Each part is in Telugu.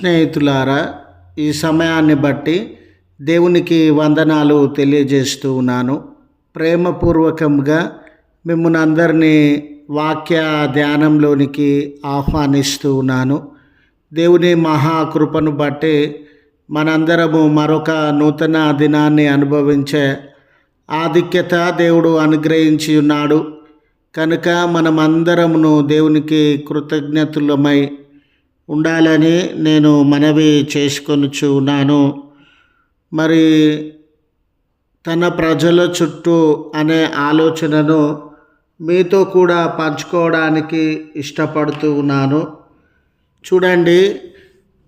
స్నేహితులారా ఈ సమయాన్ని బట్టి దేవునికి వందనాలు తెలియజేస్తూ ఉన్నాను. ప్రేమపూర్వకంగా మిమ్మల్ని అందరినీ వాక్య ధ్యానంలోనికి ఆహ్వానిస్తూ ఉన్నాను. దేవుని మహాకృపను బట్టి మనందరము మరొక నూతన దినాన్ని అనుభవించే ఆధిక్యత దేవుడు అనుగ్రహించి ఉన్నాడు. కనుక మనమందరమును దేవునికి కృతజ్ఞతులమై ఉండాలని నేను మనవి చేసుకొనుచు ఉన్నాను మరి తన ప్రజల చుట్టూ అనే ఆలోచనను మీతో కూడా పంచుకోవడానికి ఇష్టపడుతూ ఉన్నాను. చూడండి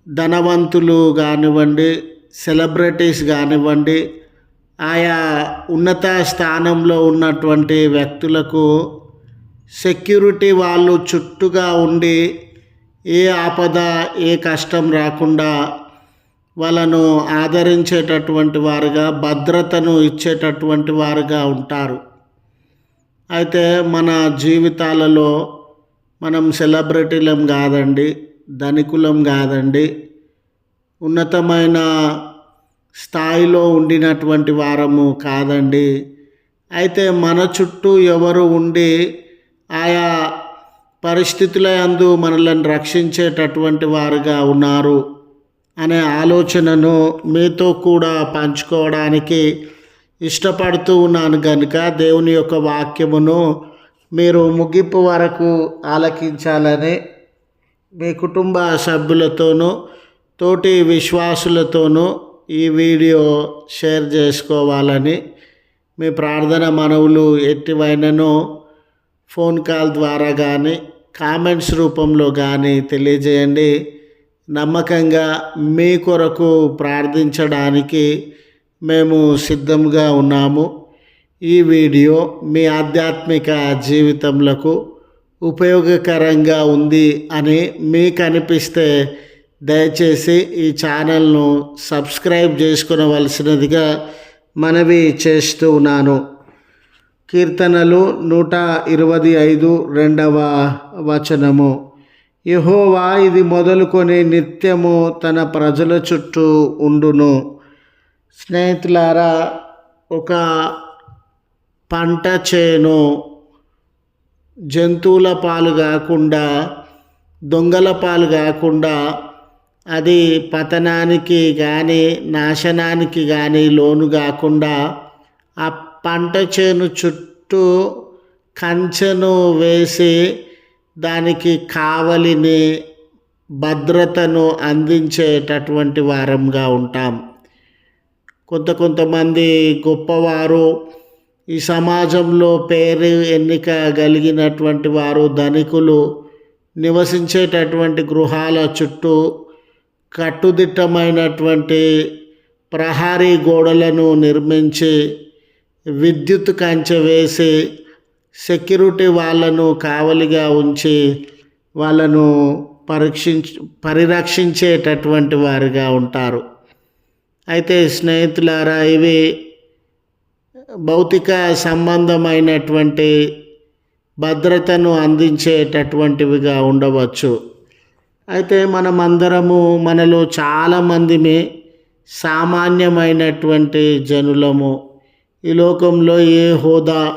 ధనవంతులు కానివ్వండి సెలబ్రిటీస్ కానివ్వండి ఆయా ఉన్నత స్థానంలో ఉన్నటువంటి వ్యక్తులకు సెక్యూరిటీ వాళ్ళు చుట్టుగా ఉండి ఏ ఆపద ఏ కష్టం రాకుండా వాళ్ళను ఆదరించేటటువంటి వారుగా భద్రతను ఇచ్చేటటువంటి వారుగా ఉంటారు. అయితే మన జీవితాలలో మనం సెలబ్రిటీలం కాదండి ధనికులం కాదండి. ఉన్నతమైన స్థాయిలో ఉండినటువంటి వారము కాదండి. అయితే మన చుట్టూ ఎవరు ఉండి ఆయా పరిస్థితుల అందు మనల్ని రక్షించేటటువంటి వారుగా ఉన్నారు అనే ఆలోచనను మీతో కూడా పంచుకోవడానికి ఇష్టపడుతూ ఉన్నాను కనుక దేవుని యొక్క వాక్యమును మీరు ముగింపు వరకు ఆలకించాలని మీ కుటుంబ సభ్యులతోనూ తోటి విశ్వాసులతోనూ ఈ వీడియో షేర్ చేసుకోవాలని మీ ప్రార్థన మనవులు ఎట్టివైనను ఫోన్ కాల్ ద్వారా కానీ కామెంట్స్ రూపంలో కానీ తెలియజేయండి. నమ్మకంగా మీ కొరకు ప్రార్థించడానికి మేము సిద్ధంగా ఉన్నాము. ఈ వీడియో మీ ఆధ్యాత్మిక జీవితంలో ఉపయోగకరంగా ఉంది అని మీకు అనిపిస్తే దయచేసి ఈ ఛానల్ను సబ్స్క్రైబ్ చేసుకునవలసినదిగా మనవి చేస్తూ ఉన్నాను. కీర్తనలు నూట ఇరవై ఐదు రెండవ వచనము. యహోవా ఇది మొదలుకొని నిత్యము తన ప్రజల చుట్టూ ఉండును. స్నేహితులారా ఒక పంట చేను జంతువుల పాలు కాకుండా దొంగల పాలు కాకుండా అది పతనానికి కానీ నాశనానికి కానీ లోను కాకుండా ఆ పంట చేను చుట్టూ కంచెను వేసి దానికి కావలిని భద్రతను అందించేటటువంటి వారంగా ఉంటాం. కొంత కొంతమంది గొప్పవారు ఈ సమాజంలో పేరు ఎన్నిక కలిగినటువంటి వారు ధనికులు నివసించేటటువంటి గృహాల చుట్టూ కట్టుదిట్టమైనటువంటి ప్రహారీ గోడలను నిర్మించి విద్యుత్ కంచె వేసి సెక్యూరిటీ వాళ్ళను కావలిగా ఉంచి వాళ్ళను పరీక్షించ పరిరక్షించేటటువంటి వారుగా ఉంటారు. అయితే స్నేహితులారా ఇవి భౌతిక సంబంధమైనటువంటి భద్రతను అందించేటటువంటివిగా ఉండవచ్చు. అయితే మనమందరము మనలో చాలామందిమే సామాన్యమైనటువంటి జనులము. ఈ లోకంలో ఏ హోదా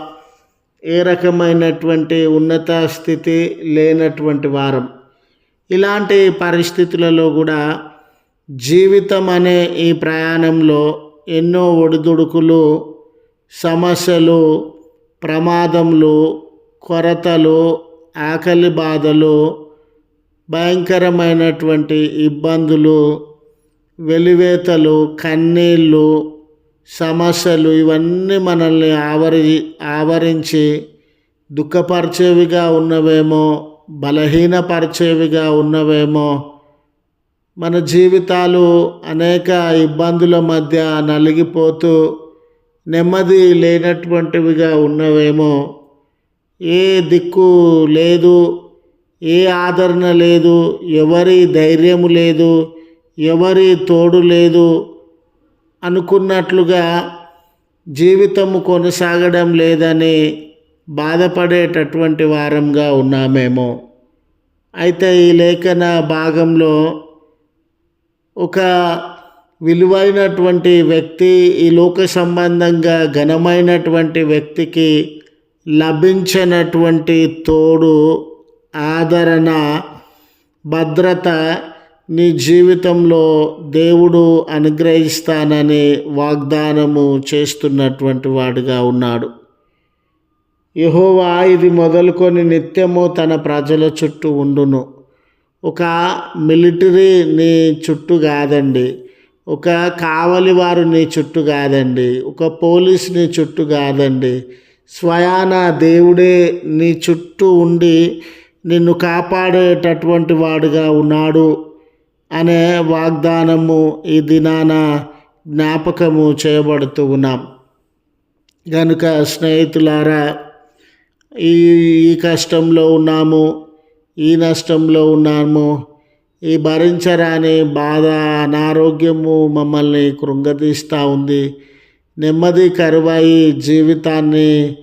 ఏ రకమైనటువంటి ఉన్నత స్థితి లేనటువంటి వారం. ఇలాంటి పరిస్థితులలో కూడా జీవితం అనే ఈ ప్రయాణంలో ఎన్నో ఒడిదుడుకులు సమస్యలు ప్రమాదములు కొరతలు ఆకలి బాధలు భయంకరమైనటువంటి ఇబ్బందులు వెలివేతలు కన్నీళ్ళు సమస్యలు ఇవన్నీ మనల్ని ఆవరి ఆవరించి దుఃఖపరిచేవిగా ఉన్నవేమో బలహీనపరిచేవిగా ఉన్నవేమో మన జీవితాలు అనేక ఇబ్బందుల మధ్య నలిగిపోతూ నెమ్మది లేనటువంటివిగా ఉన్నవేమో ఏ దిక్కు లేదు ఏ ఆదరణ లేదు ఎవరి ధైర్యము లేదు ఎవరి తోడు లేదు అనుకున్నట్లుగా జీవితము కొనసాగడం లేదని బాధపడేటటువంటి వారంగా ఉన్నామేమో. అయితే ఈ లేఖన భాగంలో ఒక విలువైనటువంటి వ్యక్తి ఈ లోక సంబంధంగా ఘనమైనటువంటి వ్యక్తికి లభించినటువంటి తోడు ఆదరణ భద్రత నీ జీవితంలో దేవుడు అనుగ్రహిస్తానని వాగ్దానము చేస్తున్నటువంటి వాడుగా ఉన్నాడు. యహోవా ఇది మొదలుకొని నిత్యము తన ప్రజల చుట్టూ ఉండును. ఒక మిలిటరీ నీ చుట్టూ కాదండి. ఒక కావలి వారు నీ చుట్టూ కాదండి. ఒక పోలీస్ నీ చుట్టూ కాదండి. స్వయాన దేవుడే నీ చుట్టూ ఉండి నిన్ను కాపాడేటటువంటి వాడుగా ఉన్నాడు. అనే వాగ్దానము ఈ దినాన జ్ఞాపకము చేయబడుతూ ఉన్నాం. కనుక స్నేహితులారా ఈ ఈ కష్టంలో ఉన్నాము ఈ నష్టంలో ఉన్నాము ఈ భరించరాని బాధ అనారోగ్యము మమ్మల్ని కృంగతీస్తూ ఉంది. నెమ్మది కరువాయి జీవితాన్ని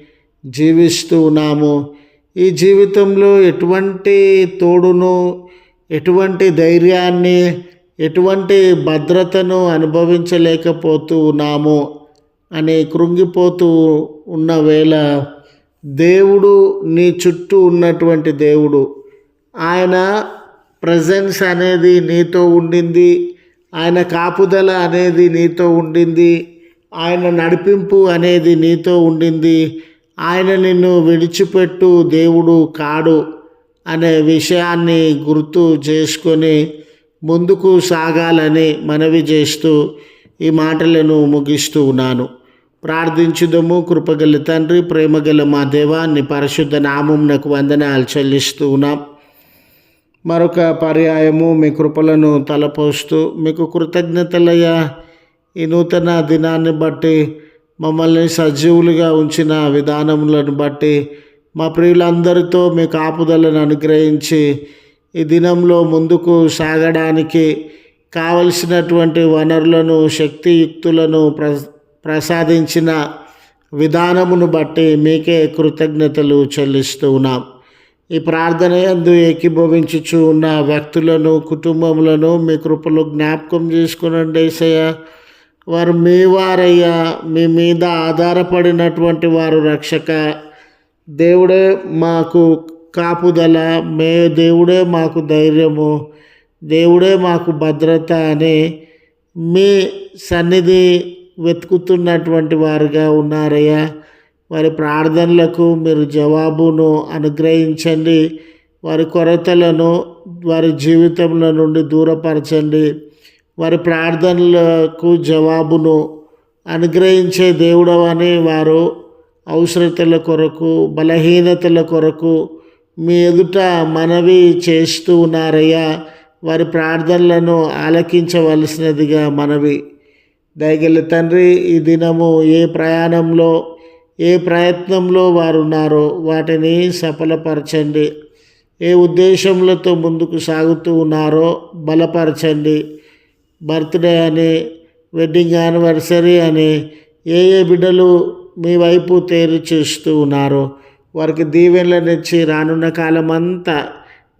జీవిస్తూ ఉన్నాము. ఈ జీవితంలో ఎటువంటి తోడును ఎటువంటి ధైర్యాన్ని ఎటువంటి భద్రతను అనుభవించలేకపోతూ ఉన్నాము అని కృంగిపోతూ ఉన్న వేళ దేవుడు నీ చుట్టూ ఉన్నటువంటి దేవుడు. ఆయన ప్రజెన్స్ అనేది నీతో ఉండింది. ఆయన కాపుదల అనేది నీతో ఉండింది. ఆయన నడిపింపు అనేది నీతో ఉండింది. ఆయన నిన్ను విడిచిపెట్టు దేవుడు కాడు. అనే విషయాన్ని గుర్తు చేసుకొని ముందుకు సాగాలని మనవి చేస్తూ ఈ మాటలను ముగిస్తూ ఉన్నాను. ప్రార్థించుదము కృపగల తండ్రి ప్రేమగల మా దేవాన్ని పరిశుద్ధ నామంనకు వందనాలు చెల్లిస్తూ ఉన్నాం. మరొక పర్యాయము మీ కృపలను తలపోస్తూ మీకు కృతజ్ఞతలయ్యా ఈ నూతన దినాన్ని బట్టి మమ్మల్ని సజీవులుగా ఉంచిన విధానములను బట్టి మా ప్రియులందరితో మీ కాపుదలను అనుగ్రహించి ఈ దినంలో ముందుకు సాగడానికి కావలసినటువంటి వనరులను శక్తియుక్తులను ప్ర ప్రసాదించిన విధానమును బట్టి మీకే కృతజ్ఞతలు చెల్లిస్తూ ఉన్నాం. ఈ ప్రార్థన ఎందు ఏకీభవించుచు ఉన్న వ్యక్తులను కుటుంబములను మీ కృపలు జ్ఞాపకం చేసుకునండి ఏసయ్య. వారు మీ వారయ్యా మీ మీద ఆధారపడినటువంటి వారు రక్షక దేవుడే మాకు కాపుదల మే దేవుడే మాకు ధైర్యము దేవుడే మాకు భద్రత అని మీ సన్నిధి వెతుకుతున్నటువంటి వారుగా ఉన్నారయ్యా. వారి ప్రార్థనలకు మీరు జవాబును అనుగ్రహించండి. వారి కొరతలను వారి జీవితంలో నుండి దూరపరచండి. వారి ప్రార్థనలకు జవాబును అనుగ్రహించే దేవుడవని వారు అవసరతల కొరకు బలహీనతల కొరకు మీ ఎదుట మనవి చేస్తూ ఉన్నారయ్యా. వారి ప్రార్థనలను ఆలకించవలసినదిగా మనవి. దయగల తండ్రి ఈ దినము ఏ ప్రయాణంలో ఏ ప్రయత్నంలో వారు ఉన్నారో వాటిని సఫలపరచండి. ఏ ఉద్దేశములతో ముందుకు సాగుతూ ఉన్నారో బలపరచండి. బర్త్డే అని వెడ్డింగ్ యానివర్సరీ అని ఏ ఏ బిడ్డలు మీ వైపు తేరు చూస్తూ ఉన్నారు వారికి దీవెనలనిచ్చి రానున్న కాలం అంతా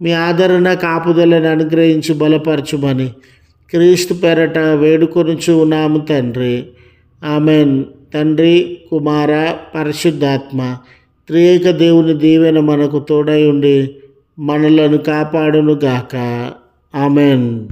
మీ ఆదరణ కాపుదలను అనుగ్రహించి బలపరచుమని క్రీస్తు పెరట వేడుకొనుచు ఉన్నాము తండ్రి. ఆమెన్. తండ్రి కుమార పరిశుద్ధాత్మ త్రియేక దేవుని దీవెన మనకు తోడై ఉండి మనలను కాపాడును గాక ఆమెన్.